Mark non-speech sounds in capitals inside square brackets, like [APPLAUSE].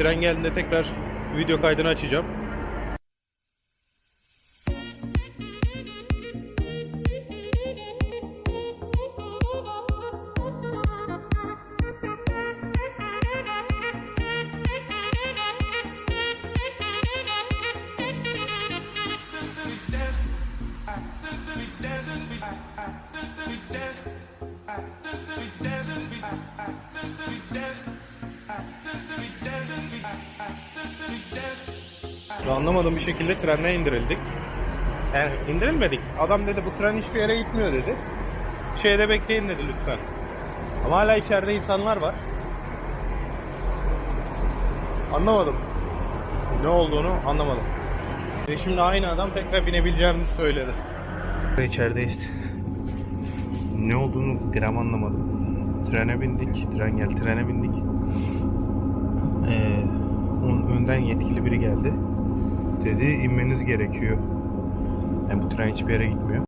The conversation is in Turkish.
Tren geldiğinde tekrar video kaydını açacağım. [LAUGHS] Anlamadığım bir şekilde trenden indirildik. Yani indirilmedik. Adam dedi bu tren hiçbir yere gitmiyor dedi. Şeyde bekleyin dedi lütfen. Ama hala içeride insanlar var. Anlamadım. Ne olduğunu anlamadım. Ve şimdi aynı adam tekrar binebileceğimizi söyledi. İçerideyiz. Ne olduğunu gram anlamadım. Trene bindik. Tren geldi. Trene bindik. Ee, onun önden yetkili biri geldi. Dedi inmeniz gerekiyor. Yani bu tren hiçbir yere gitmiyor.